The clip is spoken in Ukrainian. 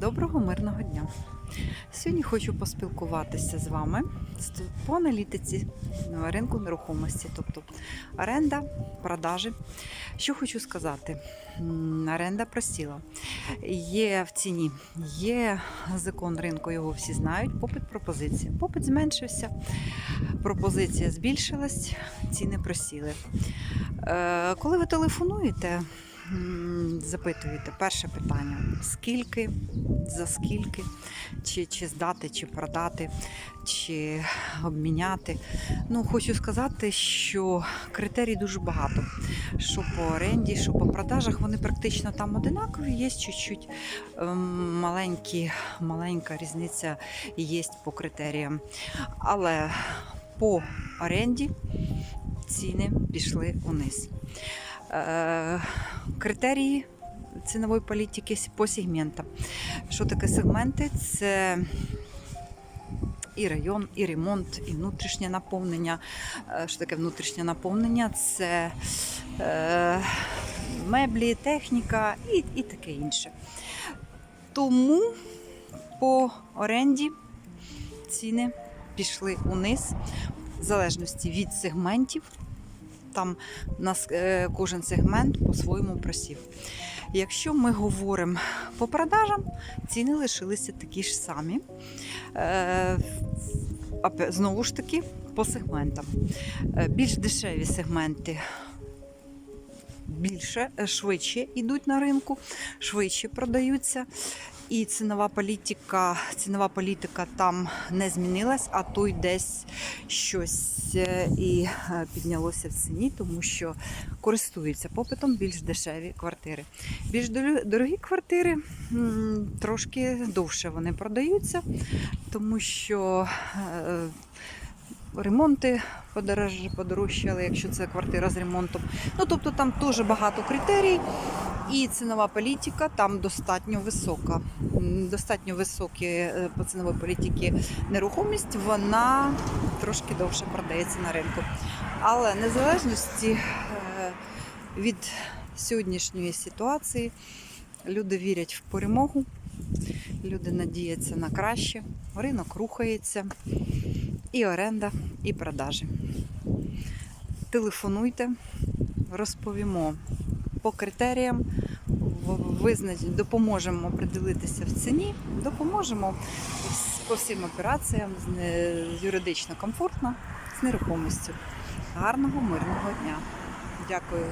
Доброго мирного дня. Сьогодні хочу поспілкуватися з вами по аналітиці ринку нерухомості, тобто оренда, продажі. Що хочу сказати? Оренда просіла. Є в ціні, є закон ринку, його всі знають. Попит пропозиція. Попит зменшився, пропозиція збільшилась, ціни просіли. Е, Коли ви телефонуєте, запитуєте перше питання: скільки, за скільки, чи, чи здати, чи продати, чи обміняти. Ну, хочу сказати, що критерій дуже багато. Що по оренді, що по продажах, вони практично там одинакові, є чуть-чуть ем, маленькі, маленька різниця є по критеріям. Але по оренді ціни пішли униз. Е, критерії цінової політики по сегментам. Що таке сегменти? Це і район, і ремонт, і внутрішнє наповнення. Е, Що таке внутрішнє наповнення? Це е, меблі, техніка і, і таке інше. Тому по оренді ціни пішли униз, в залежності від сегментів. Там нас е, кожен сегмент по-своєму просів. Якщо ми говоримо по продажам, ціни лишилися такі ж самі. Е, Знову ж таки, по сегментам. Е, Більш дешеві сегменти більше, е, швидше йдуть на ринку, швидше продаються. І цінова політика, цінова політика там не змінилась, а то й десь щось е, і е, піднялося в ціні, тому що користуються попитом більш дешеві квартири. Більш дорогі квартири трошки довше вони продаються, тому що ремонти подорож- подорожчали, якщо це квартира з ремонтом. Ну тобто там дуже багато критерій. І цінова політика там достатньо висока. Достатньо високі е, по ціновій політики нерухомість, вона трошки довше продається на ринку. Але незалежності е, від сьогоднішньої ситуації люди вірять в перемогу, люди надіються на краще, ринок рухається, і оренда, і продажі. Телефонуйте, розповімо по критеріям, допоможемо определитися в ціні, допоможемо по всім операціям юридично комфортно, з нерухомістю. Гарного, мирного дня. Дякую.